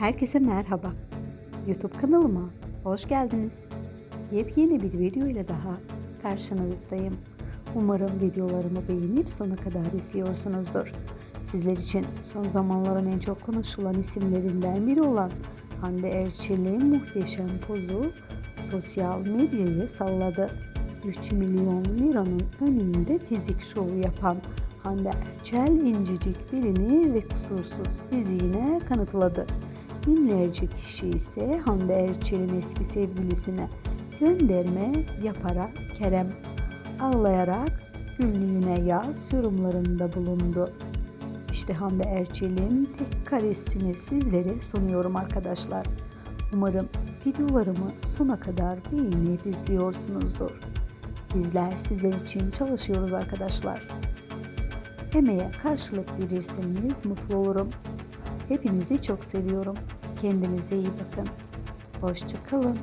Herkese merhaba. YouTube kanalıma hoş geldiniz. Yepyeni bir video ile daha karşınızdayım. Umarım videolarımı beğenip sona kadar izliyorsunuzdur. Sizler için son zamanların en çok konuşulan isimlerinden biri olan Hande Erçel'in muhteşem pozu sosyal medyayı salladı. 3 milyon liranın önünde fizik şovu yapan Hande Erçel incecik birini ve kusursuz fiziğine kanıtladı. Binlerce kişi ise Hande Erçel'in eski sevgilisine gönderme yaparak Kerem ağlayarak günlüğüne yaz yorumlarında bulundu. İşte Hande Erçel'in tek karesini sizlere sunuyorum arkadaşlar. Umarım videolarımı sona kadar beğenip izliyorsunuzdur. Bizler sizler için çalışıyoruz arkadaşlar. Emeğe karşılık verirseniz mutlu olurum. Hepinizi çok seviyorum. Kendinize iyi bakın. Hoşça kalın.